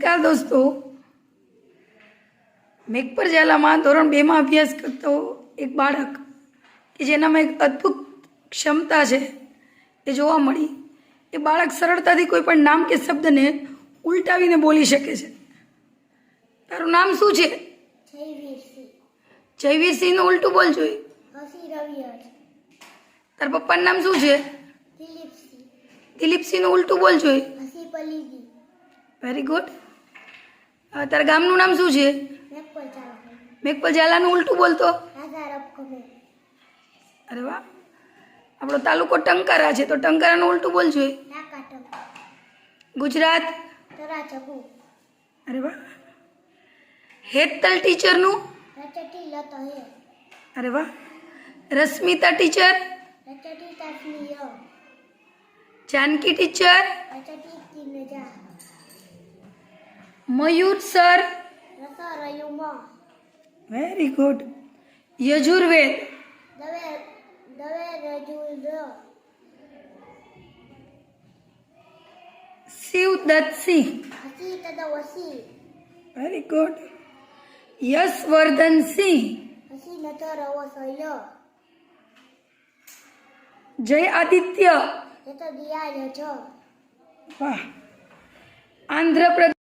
નમસ્કાર દોસ્તો? મેઘપર ઝાલામાં ધોરણ બેમાં અભ્યાસ કરતો એક બાળક કે જેનામાં એક અદ્ભુત ક્ષમતા છે એ જોવા મળી. એ બાળક સરળતાથી કોઈ પણ નામ કે શબ્દને ઉલટાવીને બોલી શકે છે. તારું નામ શું છે? જયવીરસિંહ. જયવીરસિંહનું ઉલટું બોલ જોઈએ તારા પપ્પાનું નામ શું છે? દિલીપસિંહ. દિલીપસિંહનું ઉલટું બોલ જોઈએ વેરી ગુડ તારા ગામનું નામ શું છે? ચાલક ઝાલાનું ઉલટું બોલતો? અરે વાહ. આપણો તાલુકો ટંકારા છે, તો ટંકારાનું ઉલટું બોલજો ગુજરાત? અરે વાહ. હેતલ ટીચરનું? અરે વાહ. Rashmita teacher? Janaki teacher? Mayur sir. Very good Yajurved. Shivdatt Singh very good Yashvardhan Singh. Jay Aditya. Andhra प्रदेश।